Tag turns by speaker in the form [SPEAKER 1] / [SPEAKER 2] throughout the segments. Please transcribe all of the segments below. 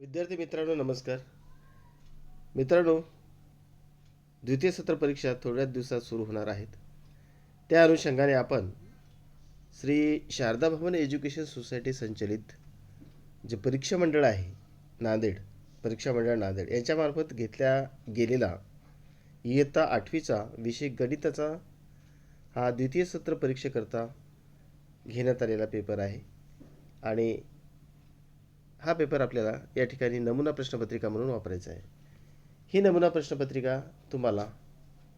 [SPEAKER 1] विद्यार्थी मित्रांनो नमस्कार. मित्रांनो द्वितीय सत्र परीक्षा थोड्याच दिवसात सुरू होणार आहेत. त्या अनुषंगाने आपण श्री शारदा भवन एज्युकेशन सोसायटी संचलित जे परीक्षा मंडळ आहे नांदेड परीक्षा मंडळ नांदेड यांच्यामार्फत घेतल्या गेलेला इयत्ता आठवीचा विषय गणिताचा हा द्वितीय सत्र परीक्षेकरता घेण्यात आलेला पेपर आहे. आणि हा पेपर आपल्याला या ठिकाणी नमुना प्रश्नपत्रिका म्हणून वापरायचा आहे. ही नमुना प्रश्नपत्रिका तुम्हाला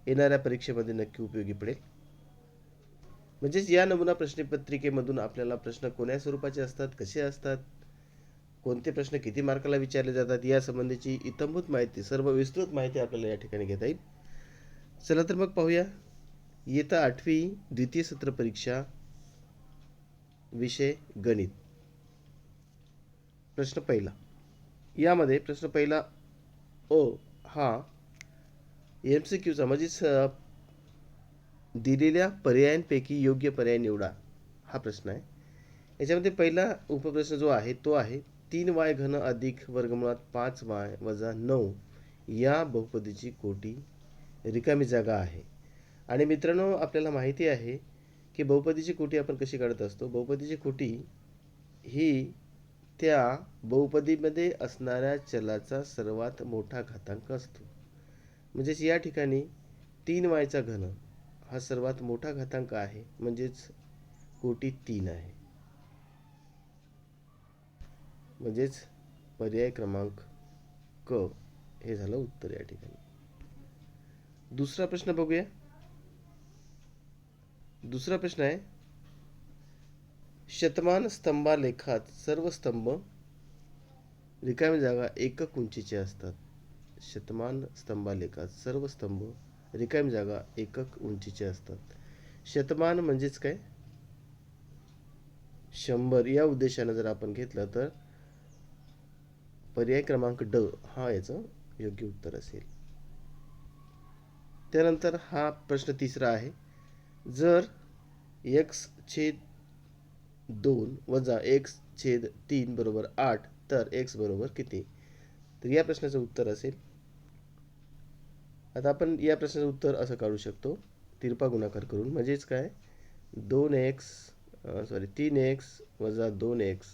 [SPEAKER 1] येणाऱ्या परीक्षेमध्ये नक्की उपयोगी पडेल. म्हणजेच या नमुना प्रश्नपत्रिकेमधून आपल्याला प्रश्न कोण्या स्वरूपाचे असतात कसे असतात कोणते प्रश्न किती मार्काला विचारले जातात या संबंधीची इतंभूत माहिती सर्व विस्तृत माहिती आपल्याला या ठिकाणी घेता येईल. चला तर मग पाहूया. येता आठवी द्वितीय सत्र परीक्षा विषय गणित. प्रश्न पहिला. यामध्ये प्रश्न पहिला ओ हा एम सी क्यूचा म्हणजेच दिलेल्या पर्यायांपैकी योग्य पर्याय निवडा हा प्रश्न आहे. याच्यामध्ये पहिला उपप्रश्न जो आहे तो आहे तीन वाय घन अधिक वर्गमुळात पाच वाय वजा नऊ या बहुपदीची कोटी रिकामी जागा आहे. आणि मित्रांनो आपल्याला माहिती आहे की बहुपदीची कोटी आपण कशी काढत असतो? बहुपदीची कोटी ही त्या बहुपदीमध्ये असणाऱ्या चलाचा सर्वात मोठा घातांक असतो. म्हणजेच या ठिकाणी तीन वायचा घन हा सर्वात मोठा घातांक आहे. म्हणजेच कोटी तीन आहे. म्हणजेच पर्याय क्रमांक क हे झालं उत्तर या ठिकाणी. दुसरा प्रश्न बघूया. दुसरा प्रश्न आहे शतमान स्तंभालेखात सर्व स्तंभ रिकामी जागा एकक उंचीचे असतात. शतमान स्तंभालेखात सर्व स्तंभ रिकामी जागा एकक उंचीचे असतात. शतमान म्हणजेच काय? शंभर. या उद्देशानं जर आपण घेतलं तर पर्याय क्रमांक ड हा याचं योग्य उत्तर असेल. त्यानंतर हा प्रश्न तिसरा आहे. जर एक्स छेद दोन वजा एक्स छेद तीन बरोबर आठ तर एक्स बरोबर किती? तर या प्रश्नाचं उत्तर असेल. आता आपण या प्रश्नाचं उत्तर असं काढू शकतो. तिरपा गुणाकार करून. म्हणजेच काय? दोन एक्स सॉरी तीन एक्स वजा दोन एक्स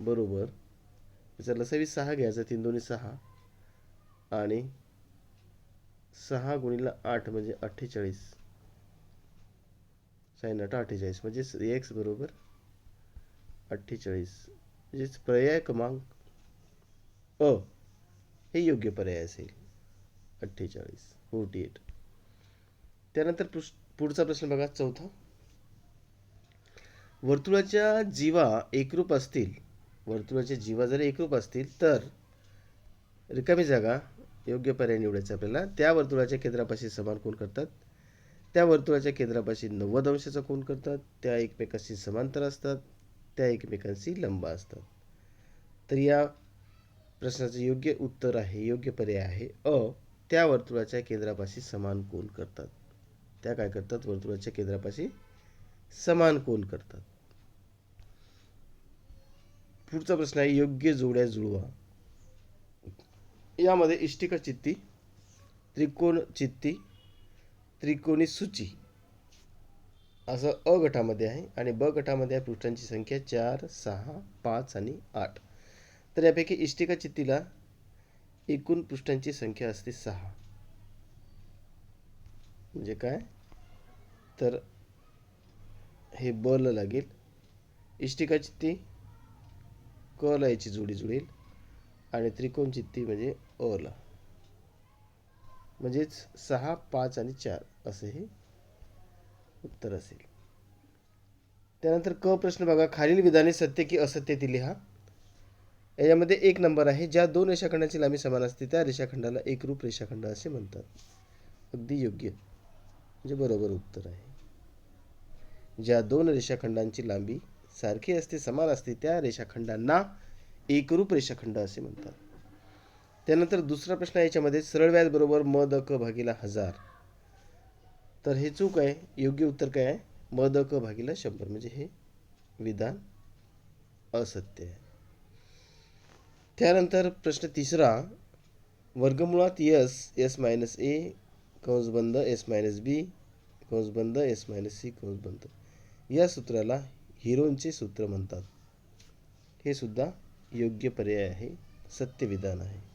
[SPEAKER 1] बरोबर. त्याचा लसावी सहा घ्यायचा तीन दोन्ही सहा. आणि सहा गुणीला आठ म्हणजे अठ्ठेचाळीस. साईन आठ अठ्ठेचाळीस. म्हणजेच एक्स बरोबर अठ्ठेचाळीस. म्हणजेच पर्याय क्रमांक अ हे योग्य पर्याय असेल. अठ्ठेचाळीस. फोर्टी एट त्यानंतर पृष्ठ पुढचा प्रश्न बघा चौथा. वर्तुळाच्या जीवा एकरूप असतील. वर्तुळाच्या जीवा जर एकरूप असतील तर रिकामी जागा योग्य पर्याय निवडायचा आपल्याला. त्या वर्तुळाच्या केंद्रापाशी समान कोण करतात? त्या वर्तुळाच्या केंद्रापाशी नव्वद अंशाचा कोण करतात? त्या एकमेकाशी समांतर असतात. त्या एकमेकांशी लंब असतात. तर या प्रश्नाचं योग्य उत्तर आहे योग्य पर्याय आहे अ. त्या वर्तुळाच्या केंद्रापाशी समान कोण करतात? त्या काय करतात? वर्तुळाच्या केंद्रापाशी समान कोण करतात? पुढचा प्रश्न आहे योग्य जोड्या जुळवा. यामध्ये इष्टिका चित्ती त्रिकोण चित्ती त्रिकोणी सूची. असं अ गटामध्ये आहे आणि ब गटामध्ये आहे पृष्ठांची संख्या चार सहा पाच आणि आठ. तर यापैकी इष्टिका चित्तीला एकूण पृष्ठांची संख्या असते सहा. म्हणजे काय? तर हे ब ला लागेल. इष्टिका चित्ती क ला याची जोडी जुळेल आणि त्रिकोण चित्ती म्हणजे अ ला. म्हणजेच सहा पाच आणि चार असे हे उत्तर असेल. त्यानंतर क प्रश्न बघा. खालील विधाने सत्य की असत्य ती लिहा. याच्यामध्ये एक नंबर आहे. ज्या दोन रेषाखंडाची लांबी समान असते त्या रेषाखंडाला एकरूप रेषाखंड असे म्हणतात. अगदी योग्य. म्हणजे बरोबर उत्तर आहे. ज्या दोन रेषाखंडांची लांबी सारखी असते समान असते त्या रेषाखंडांना एकरूप रेषाखंड असे म्हणतात. त्यानंतर दुसरा प्रश्न आहे याच्यामध्ये सरळ व्याज बरोबर म द क भागीला हजार. तर हे चूक आहे योग्य उत्तर काय आहे? म द क भागीला शंभर. म्हणजे हे विधान असत्य आहे. त्यानंतर प्रश्न तिसरा वर्गमुळात यस एस मायनस ए कंस बंद एस मायनस बी कंस बंद एस मायनस सी कंस बंद. या सूत्राला हिरोनचे सूत्र म्हणतात. हे सुद्धा योग्य पर्याय आहे सत्य विधान आहे.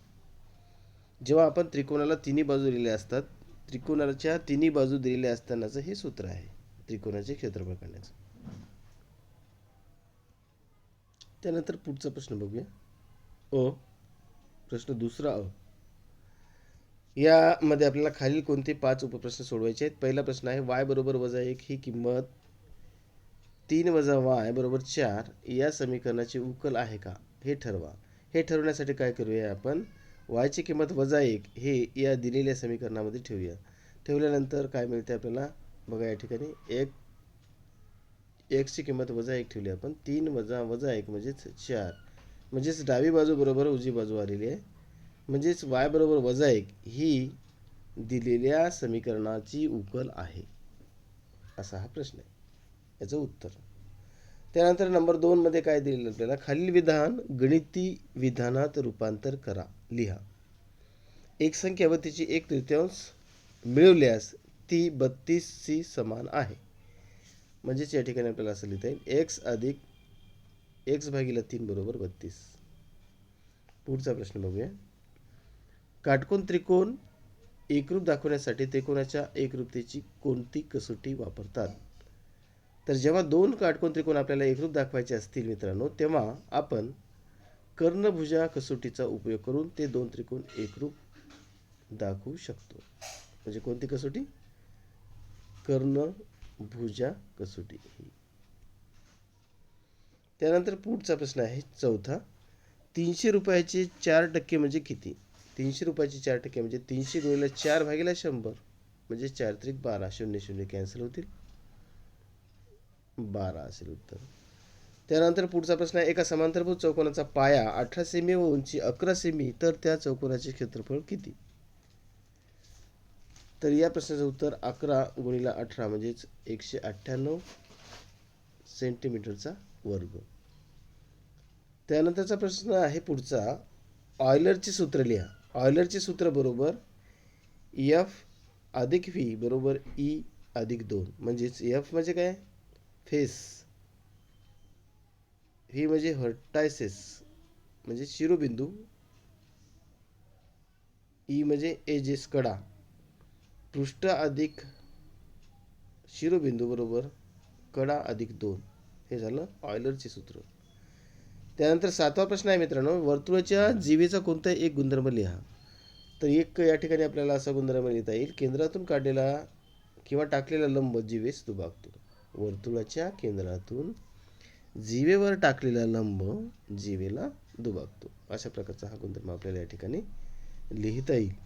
[SPEAKER 1] जेव्हा आपण त्रिकोणाला तिन्ही बाजू दिलेल्या असतात त्रिकोणाच्या तिन्ही बाजू दिलेल्या असतानाचं हे सूत्र आहे त्रिकोणाचे क्षेत्रफळ काढण्याचं. त्यानंतर पुढचा प्रश्न बघूया. अ प्रश्न दुसरा अ. यामध्ये आपल्याला खालील कोणते पाच उपप्रश्न सोडवायचे आहेत? पहिला प्रश्न आहे वाय बरोबर वजा एक ही किंमत तीन वजा वाय बरोबर चार या समीकरणाची उकल आहे का? हे ठरवा. हे ठरवण्यासाठी काय करूया आपण? वायची किंमत वजा एक हे या दिलेल्या समीकरणामध्ये ठेवूया. ठेवल्यानंतर काय मिळते आपल्याला? बघा या ठिकाणी एक एक्सची किंमत वजा एक ठेवली आपण. तीन वजा वजा एक म्हणजेच चार. म्हणजेच डावी बाजू बरोबर उजवी बाजू आलेली आहे. म्हणजेच वाय बरोबर वजा एक ही दिलेल्या समीकरणाची उकल आहे. असा हा प्रश्न आहे. याचं उत्तर. त्यानंतर नंबर दोनमध्ये काय दिलेलं आपल्याला? खालील विधान गणिती विधानात रूपांतर करा. लिहा. एक संख्या व तिची एक तृतीयांश मिळवल्यास ती बत्तीसची समान आहे. म्हणजेच या ठिकाणी आपल्याला असं लिहिता येईल. एक्स अधिक एक्स भागीला तीन बरोबर बत्तीस. पुढचा प्रश्न बघूया. काटकोन त्रिकोण एकरूप दाखवण्यासाठी त्रिकोणाच्या एकरूपतेची कोणती कसोटी वापरतात? तर जेव्हा दोन काटकोन त्रिकोण आपल्याला एकरूप दाखवायचे असतील मित्रांनो तेव्हा आपण कर्णभुजा कसोटीचा उपयोग करून ते दोन त्रिकोण एकरूप दाखवू शकतो. म्हणजे कोणती कसोटी? कर्णभुजा कसोटी. ही त्यानंतर पुढचा प्रश्न आहे चौथा. तीनशे रुपयाचे चार टक्के म्हणजे किती? तीनशे रुपयाचे चार टक्के म्हणजे तीनशे गुणिले चार भागीला शंभर म्हणजे चार त्रिक बारा शून्य शून्य कॅन्सल होतील. बारा असेल उत्तर. त्यानंतर पुढचा प्रश्न आहे एका समांतरभूत चौकोनाचा पाया अठरा सेमी व उंची अकरा सेमी तर त्या चौकोनाचे क्षेत्रफळ किती? तर या प्रश्नाचं उत्तर अकरा गुणिला अठरा म्हणजेच एकशे अठ्ठ्याण्णव सेंटीमीटरचा वर्ग. त्यानंतरचा प्रश्न आहे पुढचा. ऑयलरचे सूत्र लिहा. ऑयलरचे सूत्र बरोबर एफ अधिक व्ही बरोबर ई अधिक दोन. म्हणजेच एफ म्हणजे काय? फेस. व्ही म्हणजे हर्टायसेस म्हणजे शिरोबिंदू. ई म्हणजे एजेस कडा. पृष्ठ अधिक शिरोबिंदू बरोबर कडा अधिक दोन. हे झालं ऑयलरचे सूत्र. त्यानंतर सातवा प्रश्न आहे मित्रांनो वर्तुळाच्या जीवेचा कोणताही एक गुणधर्म लिहा. तर एक या ठिकाणी आपल्याला असा गुणधर्म लिहिता येईल केंद्रातून काढलेला किंवा टाकलेला लंब जीवेस दुभागतो. वर्तुळाच्या केंद्रातून जीवेवर टाकलेला लंब जीवेला दुभागतो. अशा प्रकारचा हा गुणधर्म आपल्याला या ठिकाणी लिहिता येईल.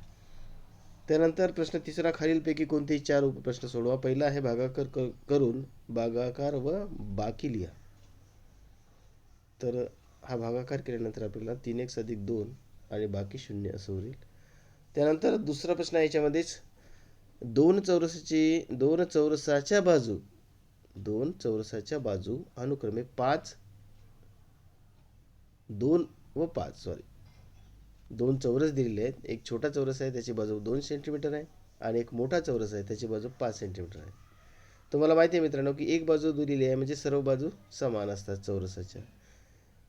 [SPEAKER 1] त्यानंतर प्रश्न तिसरा खालीलपैकी कोणतेही चार उपप्रश्न सोडवा. पहिला आहे भागाकार क- करून भागाकार व बाकी लिहा. तर हा भागाकार केल्यानंतर आपल्याला तीन एक अधिक दोन आणि बाकी शून्य असं होईल. त्यानंतर दुसरा प्रश्न आहे याच्यामध्येच दोन चौरसाची दोन चौरसाच्या बाजू दोन चौरसाच्या बाजू अनुक्रमे पाच दोन व पाच सॉरी दोन चौरस दिलेले आहेत. एक छोटा चौरस आहे त्याची बाजू दोन सेंटीमीटर आहे आणि एक मोठा चौरस आहे त्याची बाजू पाच सेंटीमीटर आहे. तुम्हाला माहिती आहे मित्रांनो की एक बाजू दिलेली आहे म्हणजे सर्व बाजू समान असतात चौरसाच्या.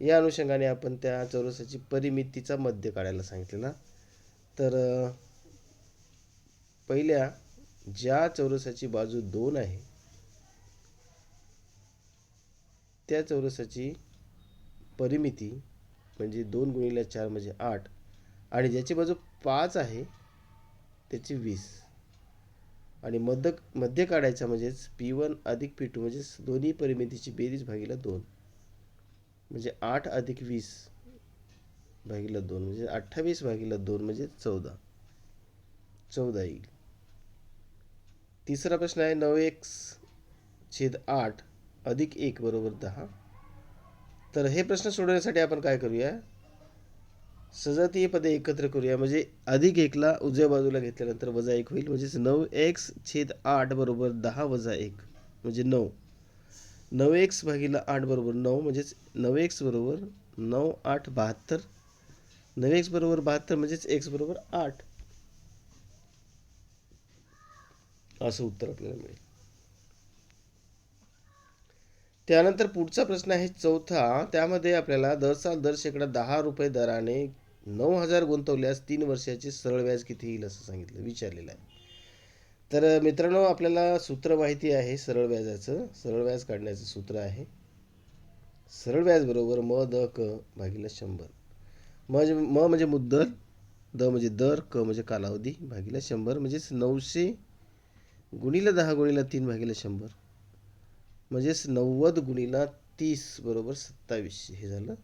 [SPEAKER 1] या अनुषंगाने आपण त्या चौरसाची परिमितीचा मध्य काढायला सांगितलेला. तर पहिल्या ज्या चौरसाची बाजू दोन आहे त्या चौरसाची परिमिती म्हणजे दोन गुणिले चार म्हणजे आठ आणि ज्याची बाजू पाच आहे त्याची वीस. आणि मध्य मध्य काढायचा म्हणजेच पी वन अधिक पी टू म्हणजेच दोन्ही परिमितीची बेरीज भागीला दोन. म्हणजे आठ अधिक वीस भागीला दोन म्हणजे अठ्ठावीस भागीला दोन म्हणजे चौदा. चौदा येईल. तिसरा प्रश्न आहे नऊ एक्स छेद आठ अधिक एक बरोबर दहा. तर हे प्रश्न सोडवण्यासाठी आपण काय करूया? सजातीय पदे एकत्र करूया. म्हणजे अधिक एकला उजव्या बाजूला घेतल्यानंतर वजा एक होईल. म्हणजेच नऊ एक्स छेद आठ बरोबर दहा वजा एक. म्हणजे नऊ. नऊ एक्स भागीला आठ बरोबर नऊ. म्हणजेच नऊ एक्स बरोबर नऊ आठ बहात्तर. नऊ एक्स बरोबर बहात्तर म्हणजेच एक्स बरोबर आठ. असं उत्तर आपल्याला मिळेल. त्यानंतर पुढचा प्रश्न आहे चौथा. त्यामध्ये आपल्याला दर साल दर शेकडा दहा रुपये दराने नऊ हजार गुंतवल्यास तीन वर्षाचे सरळ व्याज किती येईल असं सांगितलं विचारलेलं आहे. तर मित्रांनो आपल्याला सूत्र माहिती आहे सरळ व्याजाचं. सरळ व्याज काढण्याचं सूत्र आहे. सरळ व्याज बरोबर म द क भागिले शंभर. म म्हणजे म म्हणजे मुद्दल द म्हणजे दर क म्हणजे कालावधी भागिले शंभर. म्हणजेच नऊशे गुणिले दहा गुणिले तीन भागिले शंभर. म्हणजेच नव्वद गुणिला तीस बरोबर सत्तावीसशे हे झालं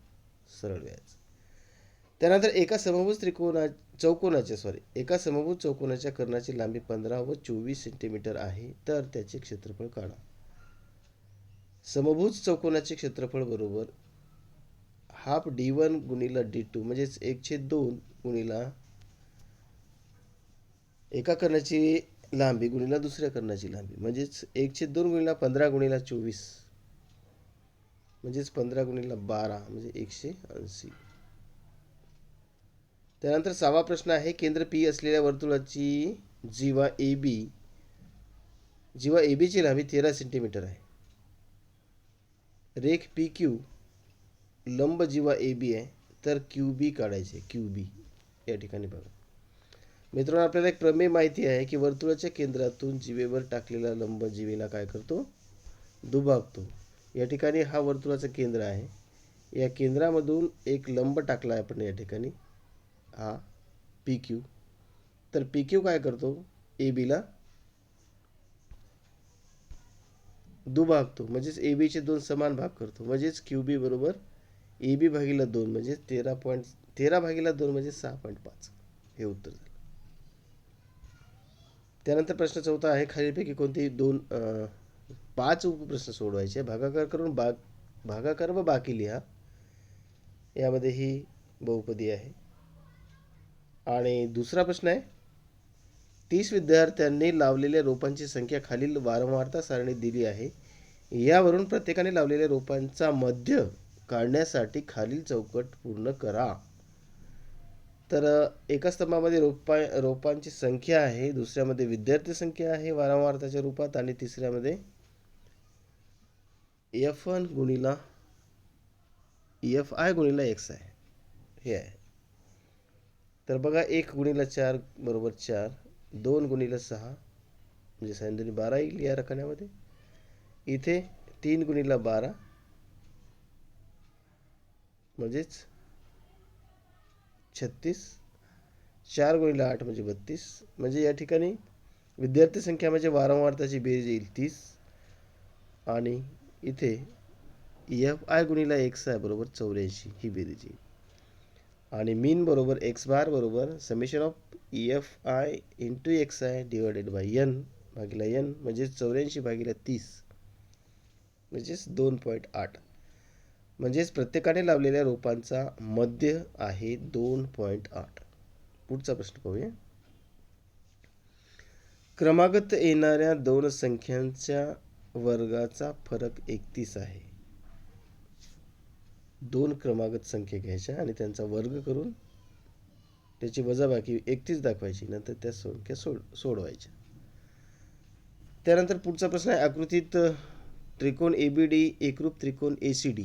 [SPEAKER 1] सरळ व्याज. त्यानंतर एका समभुज त्रिकोणा चौकोनाच्या सॉरी एका समभुज चौकोनाच्या कर्णाची लांबी पंधरा व चोवीस सेंटीमीटर आहे तर त्याचे क्षेत्रफळ काढा. समभुज चौकोनाचे क्षेत्रफळ बरोबर हाफ डी वन गुणिला डी टू म्हणजेच एकशे दोन गुणिला एका कर्णाची लांबी गुणिला दुसऱ्या कर्णाची लांबी. म्हणजेच एकशे दोन गुणिला पंधरा गुणिला चोवीस. म्हणजेच पंधरा गुणिला बारा म्हणजे एकशे ऐंशी. त्यानंतर सहावा प्रश्न आहे केंद्र पी असलेल्या वर्तुळाची जीवा ए बी जीवा ए बीची लांबी तेरा सेंटीमीटर आहे. रेख पी क्यू लंब जीवा ए बी आहे तर क्यू बी काढायचे क्यू बी या ठिकाणी बघा. मित्रांनो आपल्याला एक प्रमेय माहिती आहे की वर्तुळाच्या केंद्रातून जीवेवर टाकलेला लंब जीवेला काय करतो? दुभागतो. या ठिकाणी हा वर्तुळाचं केंद्र आहे. या केंद्रामधून एक लंब टाकला आहे आपण या ठिकाणी. हा पी क्यू तर पी क्यू काय करतो? ए बीला दुभागतो. म्हणजेच ए बीचे दोन समान भाग करतो. म्हणजेच क्यू बी बरोबर ए बी भागीला दोन म्हणजे तेरा पॉईंट तेरा भागीला दोन म्हणजे सहा पॉईंट पाच. हे उत्तर त्यानंतर प्रश्न चौथा आहे खालीलपैकी कोणती दोन पाच उपप्रश्न सोडवायचे? भागाकार करून बाग भागाकार व बाकी लिहा. यामध्ये ही बहुपदी आहे. आणि दुसरा प्रश्न आहे तीस विद्यार्थ्यांनी लावलेल्या रोपांची संख्या खालील वारंवारता सारणी दिली आहे. यावरून प्रत्येकाने लावलेल्या रोपांचा मध्य काढण्यासाठी खालील चौकट पूर्ण करा. तर एका स्तंभामध्ये रोपा रोपांची संख्या आहे दुसऱ्यामध्ये विद्यार्थी संख्या आहे वारंवारताच्या रूपात आणि तिसऱ्यामध्ये एफ वन गुणिला एफ आय गुणिला एक्स आहे. हे आहे. तर बघा एक गुणिला चार बरोबर चार दोन गुणिला सहा म्हणजे सैंदनी बारा येईल या रकान्यामध्ये इथे तीन गुणिला बारा म्हणजेच छत्तीस चार गुणिले आठ म्हणजे बत्तीस. म्हणजे या ठिकाणी विद्यार्थी संख्या म्हणजे वारंवारताची बेरीज येईल तीस. आणि इथे एफ आय गुणिला एक्स आय बरोबर चौऱ्याऐंशी ही बेरीज येईल. आणि मीन बरोबर एक्स बार बरोबर summation of F I into X I divided by N भागीला एन म्हणजेच चौऱ्याऐंशी भागीला तीस. म्हणजेच दोन पॉईंट आठ. म्हणजेच प्रत्येकाने लावलेल्या रोपांचा मध्य आहे दोन पॉईंट आठ. पुढचा प्रश्न पाहूया. क्रमागत येणाऱ्या दोन संख्यांच्या वर्गाचा फरक एकतीस आहे. दोन क्रमागत संख्या घ्यायच्या आणि त्यांचा वर्ग करून त्याची वजाबाकी एकतीस दाखवायची नंतर त्या संख्या सोड सोडवायच्या. त्यानंतर पुढचा प्रश्न आहे आकृतीत त्रिकोण ए बी डी एकरूप त्रिकोण A C D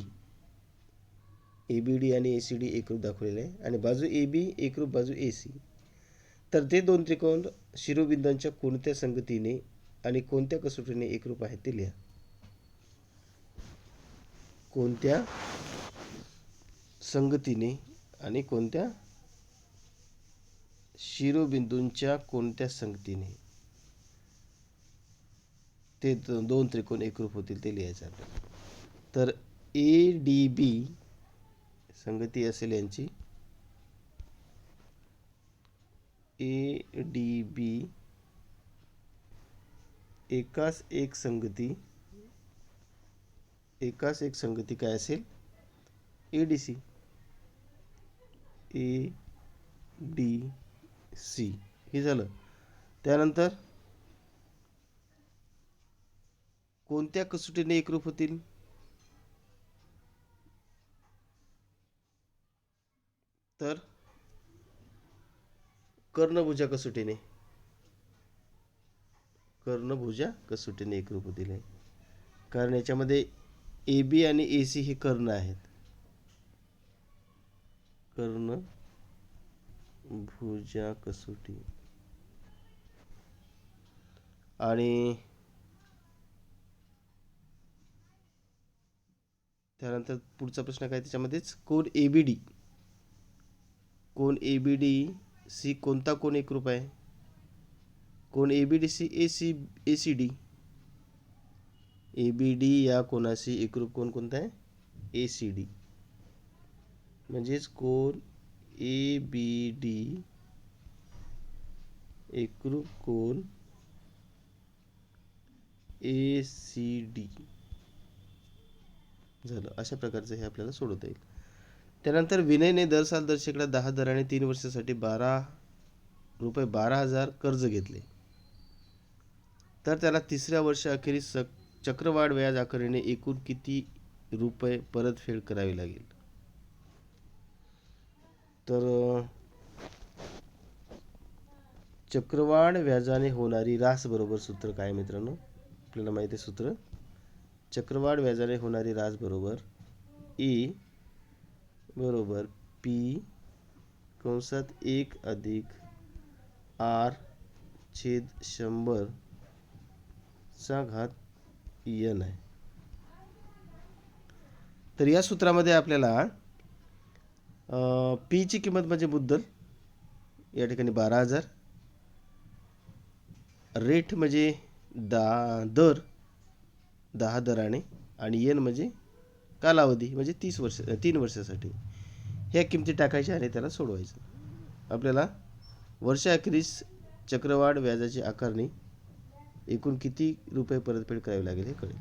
[SPEAKER 1] A B D आणि ए सी डी एकरूप दाखवलेले आहे. आणि बाजू ए बी एकरूप बाजू ए सी तर ते दोन त्रिकोण शिरोबिंदूंच्या कोणत्या संगतीने आणि कोणत्या कसोटीने एकरूप आहेत ते लिहा. कोणत्या संगतीने आणि कोणत्या शिरोबिंदूंच्या कोणत्या संगतीने ते दोन त्रिकोण एकरूप होतील ते लिहायचं आपल्याला. तर ए डी बी संगती असेल यांची. ए डी बी एकाच एक संगती. एकाच एक संगती काय असेल? A D C A D C हे झालं. त्यानंतर कोणत्या कसोटीने एकरूप होतील? तर कर्णभुजा कसोटीने. कर्णभुजा कसोटीने एक रूप दिले. कारण याच्यामध्ये ए बी आणि ए सी हे कर्ण आहेत. कर्ण भुजा कसोटी. आणि त्यानंतर पुढचा प्रश्न काय? त्याच्यामध्येच कोण? A B D. कोण ए बी डी सी कोणता कोण एकरूप आहे? कोण A B D C A C A C D A B D या कोणाशी एकरूप कोण कोणता आहे? ए सी डी म्हणजेच कोण ए बी डी एकरूप कोण ए सी डी झालं. अशा प्रकारचं हे आपल्याला सोडवता येईल. त्यानंतर विनयने दर साल दर शेकडा दहा दराने तीन वर्षासाठी बारा रुपये बारा हजार कर्ज घेतले. तर त्याला तिसऱ्या वर्षाअखेरीस सक चक्रवाढ व्याज आकारणीने एकूण किती रुपये परतफेड करावी लागेल? तर चक्रवाढ व्याजाने होणारी रास बरोबर सूत्र काय मित्रांनो? आपल्याला माहिती आहे सूत्र. चक्रवाढ व्याजाने होणारी रास बरोबर ई बरोबर पी कंसात एक अधिक आर छेद शंभर चा घात यन आहे. तर या सूत्रामध्ये आपल्याला पी ची किंमत म्हणजे मुद्दल या ठिकाणी बारा हजार. रेट म्हणजे दा दर दहा दराने आणि येन म्हणजे कालावधी म्हणजे तीस वर्ष तीन वर्षासाठी. ह्या किमती टाकायच्या आणि त्याला सोडवायचं. आपल्याला वर्षाअखेरीस चक्रवाढ व्याजाची आकारणी एकूण किती रुपये परतफेड करावी लागेल हे कळेल.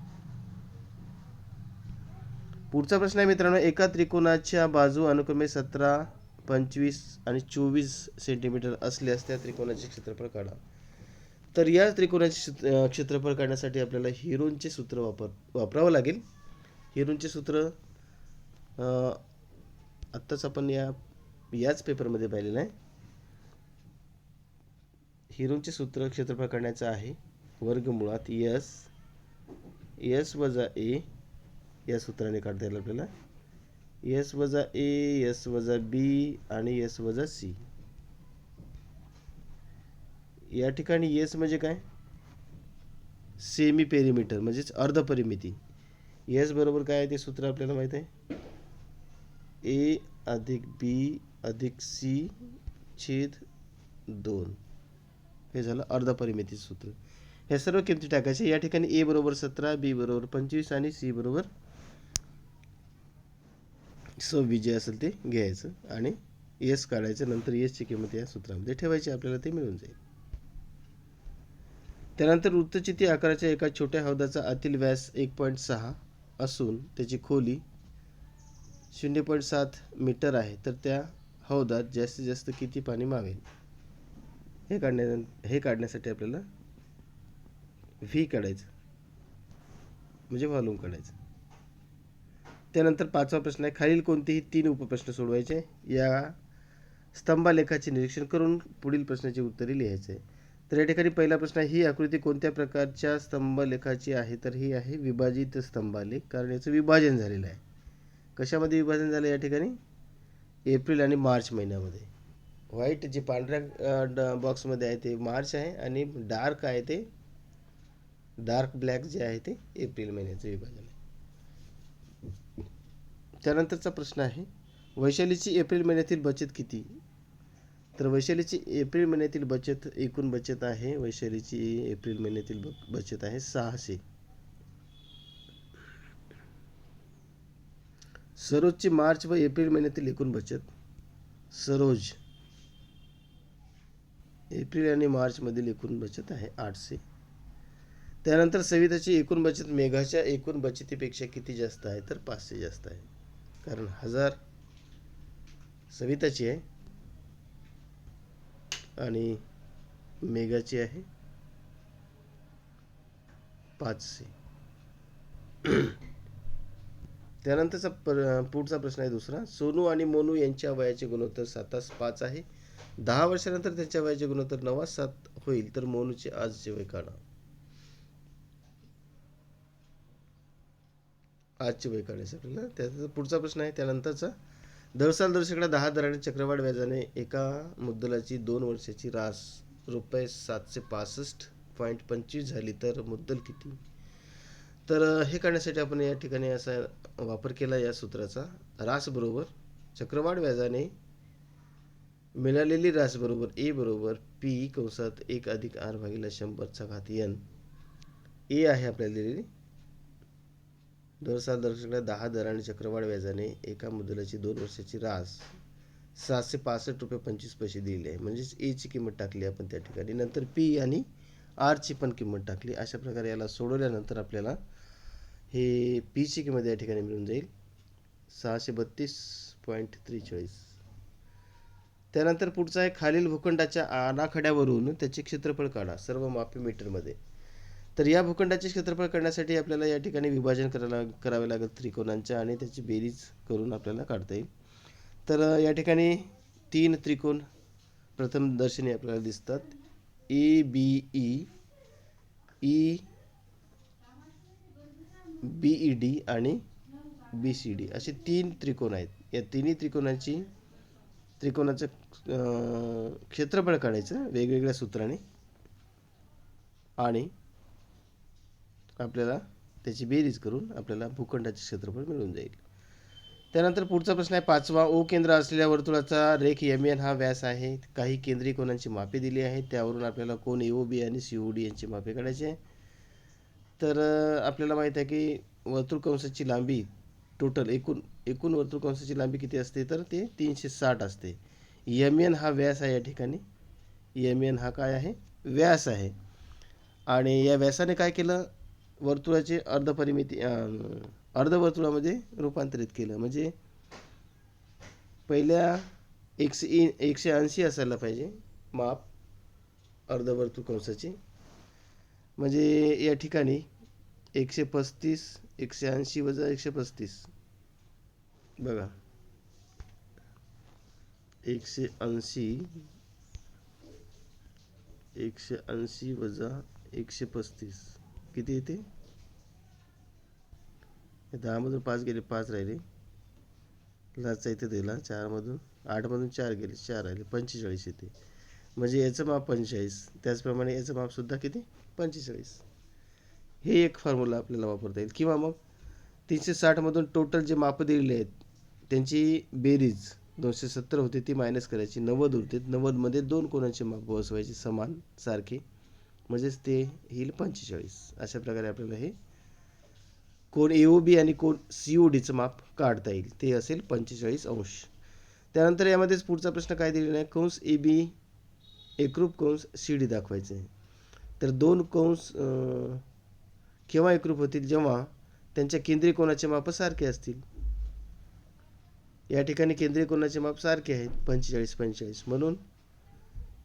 [SPEAKER 1] पुढचा प्रश्न आहे मित्रांनो एका त्रिकोणाच्या बाजू अनुक्रमे सतरा पंचवीस आणि चोवीस सेंटीमीटर असल्यास त्या त्रिकोणाचे क्षेत्रफळ काढा. तर या त्रिकोणाचे क्षेत्रफळ काढण्यासाठी आपल्याला हिरोनचे सूत्र वापर वापरावं लागेल. हिरोनचे सूत्र आत्ताच आपण या याच पेपरमध्ये पाहिलेलं आहे. हिरोनचे सूत्र क्षेत्रफळ काढण्याचं आहे. वर्गमुळात यस यस वजा ए या सूत्राने काढता येईल आपल्याला. यस वजा ए यस वजा बी आणि यस वजा सी या ठिकाणी येस म्हणजे काय? सेमी पेरिमीटर म्हणजेच अर्ध परिमिती येस बरोबर काय आहे ते सूत्र आपल्याला माहीत आहे? ए अधिक बी अधिक सी छेद दोन. हे झालं अर्धपरिमिती सूत्र. हे सर्व किमती टाकायचे. या ठिकाणी ए बरोबर सतरा बी बरोबर पंचवीस आणि सी बरोबर सव्वीस जे असेल ते घ्यायचं आणि एस काढायचं. नंतर एसची किंमत या सूत्रामध्ये ठेवायची. आपल्याला ते मिळून जाईल. त्यानंतर वृत्तचिती आकाराच्या एका छोट्या हौदाचा आतील व्यास एक पॉईंट सहा असून त्याची खोली शून्य पॉईंट सात मीटर आहे तर त्या हौदात जास्तीत जास्त किती पाणी मावेल? हे काढण्या हे काढण्यासाठी आपल्याला व्ही काढायचं. म्हणजे व्हॉल्यूम काढायचं. त्यानंतर पाचवा प्रश्न आहे खालील कोणतेही तीन उपप्रश्न सोडवायचे? या स्तंभालेखाचे निरीक्षण करून पुढील प्रश्नाची उत्तरे लिहायचे. तर या ठिकाणी पहिला प्रश्न आहे ही आकृती कोणत्या प्रकारच्या स्तंभलेखाची आहे? तर ही आहे विभाजित स्तंभालेख कारण याचं विभाजन झालेलं आहे. कशामध्ये विभाजन झालं या ठिकाणी? एप्रिल आणि मार्च महिन्यामध्ये. व्हाईट जे पांढऱ्या बॉक्समध्ये आहे ते मार्च आहे आणि डार्क आहे ते डार्क ब्लॅक जे आहे ते एप्रिल महिन्याचं विभाजन आहे. त्यानंतरचा प्रश्न आहे वैशालीची एप्रिल महिन्यातील बचत किती? तर वैशालीची एप्रिल महिन्यातील बचत एकूण बचत आहे वैशालीची एप्रिल महिन्यातील ब- बचत आहे सहाशे. सरोजची मार्च व एप्रिल महिन्यातील एकूण बचत सरोज एप्रिल आणि मार्चमधील एकूण बचत आहे आठशे. त्यानंतर सविताची एकूण बचत मेघाच्या एकूण बचतीपेक्षा किती जास्त आहे तर पाचशे जास्त आहे. कारण हजार सविताची आहे आणि मेघाची आहे पाचशे. त्यानंतरचा प्र पुढचा प्रश्न आहे दुसरा. सोनू आणि मोनू यांच्या वयाचे गुणोत्तर सातास पाच आहे. दहा वर्षानंतर त्यांच्या वयाचे गुणोत्तर नवा सात होईल तर मोनूचे आजचे वय काढा. आजचे वय काढायचं आपल्याला. त्याचा पुढचा प्रश्न आहे त्यानंतरचा. दरसाल दर्शकडा दहा दराने चक्रवाढ व्याजाने एका मुद्दलाची दोन वर्षाची रास. रुपये सातशे पासष्ट पॉईंट पंचवीस झाली तर मुद्दल किती? तर हे करण्यासाठी आपण या ठिकाणी असा वापर केला या सूत्राचा. रास बरोबर चक्रवाढ व्याजाने मिळालेली रास बरोबर ए बरोबर पी कंसात एक अधिक आर भागिले शंभरचा घात एन. ए आहे आपल्याला दिलेली. दर साल दर्शकडे दहा दराने चक्रवाढ व्याजाने एका मुदलाची दोन वर्षाची रास सातशे पासष्ट रुपये पंचवीस पैसे दिले आहे. म्हणजेच एची किंमत टाकली आपण त्या ठिकाणी. नंतर पी आणि आरची पण किंमत टाकली. अशा प्रकारे याला सोडवल्यानंतर आपल्याला हे पीची किंमत या ठिकाणी मिळून जाईल. सहाशे बत्तीस पॉईंट त्रेचाळीस. त्यानंतर पुढचा आहे खालील भूखंडाच्या आराखड्यावरून त्याचे क्षेत्रफळ काढा सर्व मापे मीटरमध्ये. तर या भूखंडाचे क्षेत्रफळ करण्यासाठी आपल्याला या ठिकाणी विभाजन करायला करावे लागेल त्रिकोणांच्या आणि त्याची बेरीज करून आपल्याला काढता येईल. तर या ठिकाणी तीन त्रिकोण प्रथम दर्शनी आपल्याला दिसतात. A B E. E B E D आणि बी सी डी असे तीन त्रिकोण आहेत. या तिन्ही त्रिकोणाची त्रिकोणाचं क्षेत्रफळ काढायचं वेगवेगळ्या सूत्राने. आणि आपल्याला त्याची बेरीज करून आपल्याला भूखंडाचे क्षेत्रफळ मिळून जाईल. त्यानंतर पुढचा प्रश्न आहे पाचवा. ओ केंद्र असलेल्या वर्तुळाचा रेख एम एन हा व्यास आहे. काही केंद्रीय कोणांची मापे दिली आहेत. त्यावरून आपल्याला कोण ए ओ बी आणि सी ओ डी यांची मापे काढायची आहे. तर आपल्याला माहीत आहे की वर्तुळ कंसाची लांबी टोटल एकूण एकूण वर्तुळ कंसाची लांबी किती असते? तर ते तीनशे साठ असते. यम एन हा व्यास आहे या ठिकाणी. यम एन हा काय आहे? व्यास आहे. आणि या व्यासाने काय केलं? वर्तुळाचे अर्धपरिमिती अर्धवर्तुळामध्ये रूपांतरित केलं. म्हणजे पहिल्या एकशे एकशे ऐंशी असायला पाहिजे माप अर्धवर्तुळ कंसाची म्हणजे या ठिकाणी एकशे पस्तीस एकशे ऐंशी वजा एकशे पस्तीस. बघा. एकशे ऐंशी एकशे ऐंशी वजा एकशे पस्तीस. किती येते? दहामधून पाच गेले पाच राहिले. लाचचा इथे दिला चारमधून आठमधून चार गेले चार राहिले पंचेचाळीस येते. म्हणजे याचं माप पंचेचाळीस. त्याचप्रमाणे याचं मापसुद्धा किती? पंचेचाळीस. हे एक फॉर्म्युला आपल्याला वापरता येईल. किंवा मग तीनशे साठमधून टोटल जे मापं दिलेले आहेत त्यांची बेरीज दोनशे सत्तर होते ती मायनस करायची. नव्वद उरते नव्वदमध्ये दोन कोणाचे माप बसवायचे समान सारखे. म्हणजेच ते येईल पंचेचाळीस. अशा प्रकारे आपल्याला हे कोण ए ओ बी आणि कोण सी ओ डीचं माप काढता येईल. ते असेल पंचेचाळीस अंश. त्यानंतर यामध्येच पुढचा प्रश्न काय दिलेला आहे? कंस ए बी एकरूप कंस सी डी दाखवायचे. आहे तर दोन कंस केव्हा एकरूप होतील? जेव्हा त्यांच्या केंद्रीय कोणाचे माप सारखे असतील? या ठिकाणी केंद्रीय कोणाचे माप सारखे आहेत? पंचेचाळीस पंचेचाळीस. म्हणून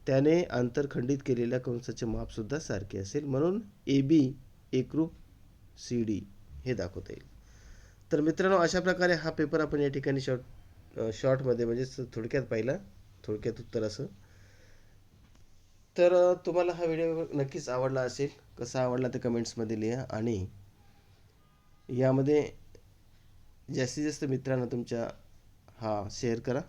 [SPEAKER 1] त्याने अंतर खंडित केलेल्या कंसाचे मापसुद्धा सारखे असेल. म्हणून ए बी एकरूप सी डी हे दाखवता येईल. तर मित्रांनो अशा प्रकारे हा पेपर आपण या ठिकाणी शॉर्ट शॉर्टमध्ये म्हणजेच थोडक्यात पाहिला. थोडक्यात उत्तर असं. तर तुम्हाला हा व्हिडिओ नक्कीच आवडला असेल. कसा आवडला ते कमेंट्समध्ये लिहा आणि यामध्ये जास्तीत जास्त मित्रांना तुमच्या हा शेअर करा.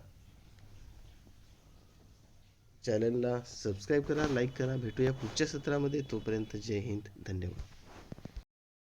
[SPEAKER 1] चॅनलला सबस्क्राईब करा लाईक करा. भेटूया पुढच्या सत्रामध्ये. तोपर्यंत जय हिंद. धन्यवाद.